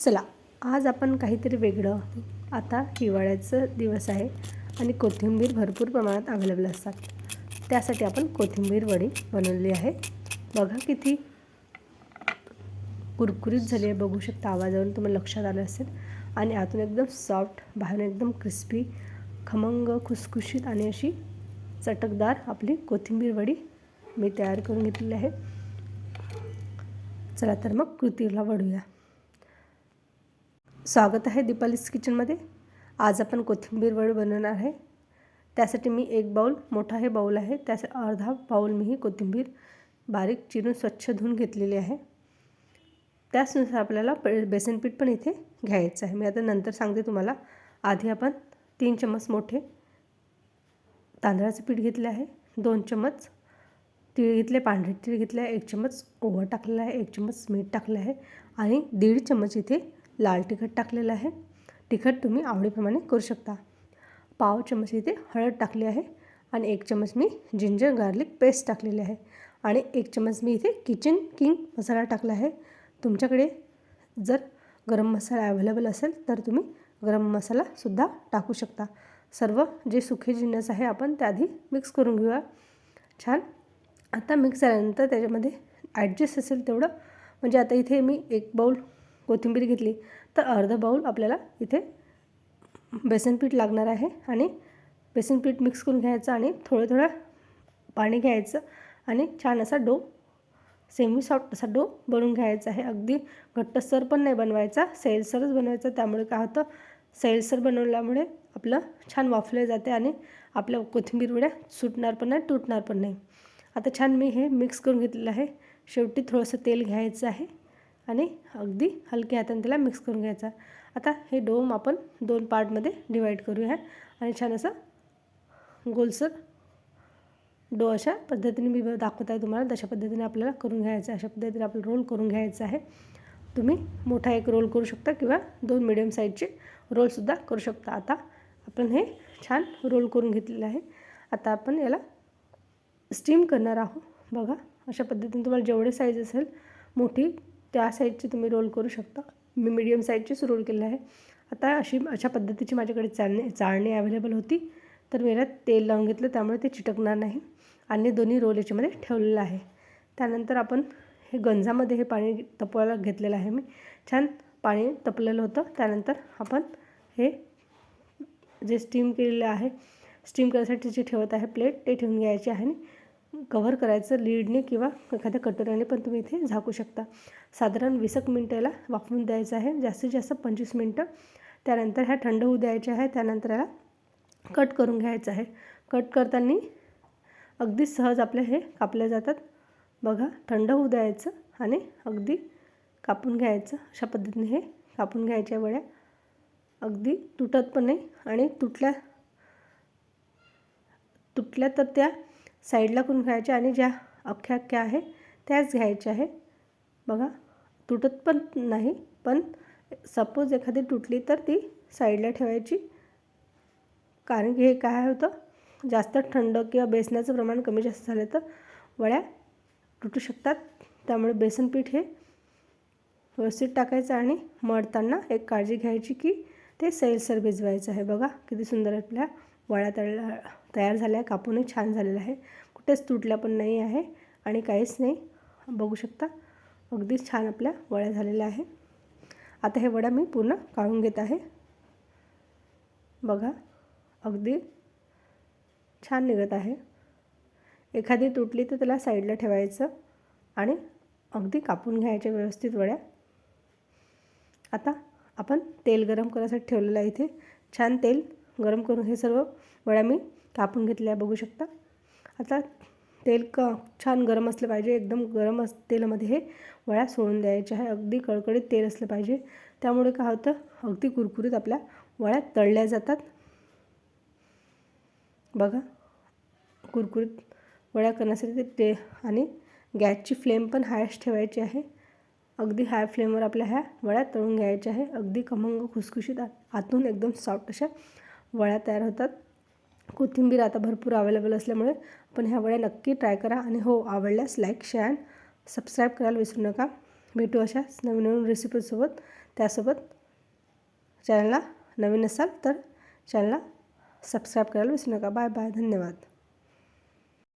चला आज आपण काहीतरी वेगळं आता हिवाळ्याचं दिवस आहे आणि कोथिंबीर भरपूर प्रमाणात अवेलेबल असतात. त्यासाठी आपण कोथिंबीर वडी बनवली आहे. बघा किती कुरकुरीत झाली आहे. बघू शकता आवाजावरून तुम्हाला लक्षात आलं असेल. आणि आतून एकदम सॉफ्ट बाहेरून एकदम क्रिस्पी खमंग खुसखुशीत आणि अशी चटकदार आपली कोथिंबीर वडी मी तयार करून घेतलेली आहे. चला तर मग कृतीला वळूया. स्वागत आहे दीपालीस किचनमध्ये. आज आपण कोथिंबीर वड बनवणार आहे. त्यासाठी मी एक बाऊल मोठा हे बाऊल आहे. त्यास अर्धा बाऊल मी ही कोथिंबीर बारीक चिरून स्वच्छ धुवून घेतलेली आहे. त्याचनुसार आपल्याला प बेसन पीठ पण इथे घ्यायचं आहे. मी आता नंतर सांगते तुम्हाला. आधी आपण तीन चम्मच मोठे तांदळाचं पीठ घेतले आहे. दोन चम्मच तीळ घेतले पांढरे तीळ घेतले आहे. एक चम्मच ओवा टाकलेला आहे. एक चम्मच मीठ टाकलं आहे. आणि दीड चम्मच इथे लाल तिखट टाकलेलं आहे. तिखट तुम्ही आवडीप्रमाणे करू शकता. पाव चमच इथे हळद टाकली आहे आणि एक चमच मी जिंजर गार्लिक पेस्ट टाकलेली आहे. आणि एक चमच मी इथे किचन किंग मसाला टाकला आहे. तुमच्याकडे जर गरम मसाला अवेलेबल असेल तर तुम्ही गरम मसालासुद्धा टाकू शकता. सर्व जे सुखे जिन्नस आहे आपण त्याआधी मिक्स करून घेऊया. छान. आता मिक्स झाल्यानंतर त्याच्यामध्ये ॲडजस्ट असेल तेवढं. म्हणजे आता इथे मी एक बाऊल कोथिंबीर घेतली. तर अर्धा बाऊल आपल्याला इथे बेसन पीठ लागणार आहे आणि बेसन पीठ मिक्स करून घ्यायचं आणि थोडं थोडं पाणी घ्यायचं आणि छान असा डो सेमी सॉफ्ट असा डो बनवून घ्यायचा आहे. अगदी घट्टसर पण नाही बनवायचा सैलसरच बनवायचा. त्यामुळे काय होतं सैलसर बनवल्यामुळे आपलं छान वाफले जाते आणि आपल्या कोथिंबीर वड्या सुटणार पण नाही तुटणार पण नाही. आता छान मी हे मिक्स करून घेतलेलं आहे. शेवटी थोडंसं तेल घ्यायचं आहे. आणि अगदी हलक्या हाताने त्याला मिक्स करून घ्यायचा. आता हे डोम आपण दोन पार्टमध्ये डिवाईड करूया. आणि छान असं गोलसर डो अशा पद्धतीने मी दाखवत आहे तुम्हाला. तशा पद्धतीने आपल्याला करून घ्यायचं आहे. अशा पद्धतीने आपलं रोल करून घ्यायचं आहे. तुम्ही मोठा एक रोल करू शकता किंवा दोन मिडियम साईजचे रोलसुद्धा करू शकता. आता आपण हे छान रोल करून घेतलेलं आहे. आता आपण याला स्टीम करणार आहोत. बघा अशा पद्धतीने तुम्हाला जेवढे साईज असेल मोठी त्या साईजची तुम्ही रोल करू शकता. मी मीडियम साईजचीच रोल केलं आहे. आता अशी अशा पद्धतीची माझ्याकडे चाळणी चाळणी अवेलेबल होती. तर मी तेल लावून घेतलं त्यामुळे ते चिटकणार नाही. आणि दोन्ही रोल याच्यामध्ये ठेवलेलं आहे. त्यानंतर आपण हे गंजामध्ये हे पाणी तपवायला घेतलेलं आहे मी. छान पाणी तपलेलं होतं. त्यानंतर आपण हे जे स्टीम केलेलं आहे स्टीम करण्यासाठी जे ठेवत आहे प्लेट ते ठेवून घ्यायचे आहे. कव्हर करायचं लीडने किंवा एखाद्या कटोऱ्याने पण तुम्ही इथे झाकू शकता. साधारण वीस एक मिनटं याला वाफवून द्यायचं आहे. जास्तीत जास्त पंचवीस मिनटं. त्यानंतर ह्या थंड होऊ द्यायच्या आहे त्यानंतर याला कट करून घ्यायचं आहे. कट करताना अगदी सहज आपले हे कापले जातात. बघा थंड होऊ द्यायचं आणि अगदी कापून घ्यायचं. अशा पद्धतीने हे कापून घ्यायच्या वेळ्या अगदी तुटत पण नाही आणि तुटल्या तुटल्या तर त्या साईडला करून घ्यायच्या आणि ज्या अख्ख्या अख्ख्या आहे त्याच घ्यायच्या आहे. बघा तुटत पण नाही पण सपोज एखादी तुटली तर ती साईडला ठेवायची. कारण की हे काय होतं जास्त थंड किंवा बेसनाचं प्रमाण कमी जास्त झालं तर वड्या तुटू शकतात. त्यामुळे बेसन पीठ हे व्यवस्थित टाकायचं आणि मळताना एक काळजी घ्यायची की ते सैलसर भिजवायचं आहे. बघा किती सुंदर आपल्या वड्या तळल्या तयार झाल्या कापूनही छान झालेलं आहे. कुठेच तुटल्या पण नाही आहे आणि काहीच नाही. बघू शकता. अगदीच छान आपल्या वड्या झालेल्या आहे. आता हे वड्या मी पूर्ण काढून घेत आहे. बघा. अगदी छान निघत आहे. एखादी तुटली तर त्याला साईडला ठेवायचं आणि अगदी कापून घ्यायच्या व्यवस्थित वड्या. आता आपण तेल गरम करायसाठी ठेवलेलं आहे इथे. छान तेल गरम करून हे सर्व वड्या मी कापून घेतल्या बघू शकता. आता तेल क छान गरम असलं पाहिजे. एकदम गरम अस तेलामध्ये हे वड्या सोडून द्यायच्या आहे अगदी कडकडीत तेल असलं पाहिजे. त्यामुळे काय होतं? अगदी कुरकुरीत आपल्या वड्या तळल्या जातात. बघा कुरकुरीत वड्या करण्यासाठी ते आणि गॅसची फ्लेम पण हायस्ट ठेवायची आहे. अगदी हाय फ्लेमवर आपल्या ह्या वड्या तळून घ्यायच्या आहे. अगदी खमंग खुसखुशीत आतून एकदम सॉफ्ट अशा वळ्या तयार होतात. कोथिंबीर आता भरपूर अवेलेबल असल्यामुळे आपण ह्या वळ्या नक्की ट्राय करा. आणि हो आवडल्यास लाईक शेअर अँड सबस्क्राईब करायला विसरू नका. भेटू अशाच नवीन नवीन रेसिपीसोबत त्यासोबत चॅनलला नवीन असाल तर चॅनलला सबस्क्राईब करायला विसरू नका. बाय बाय धन्यवाद.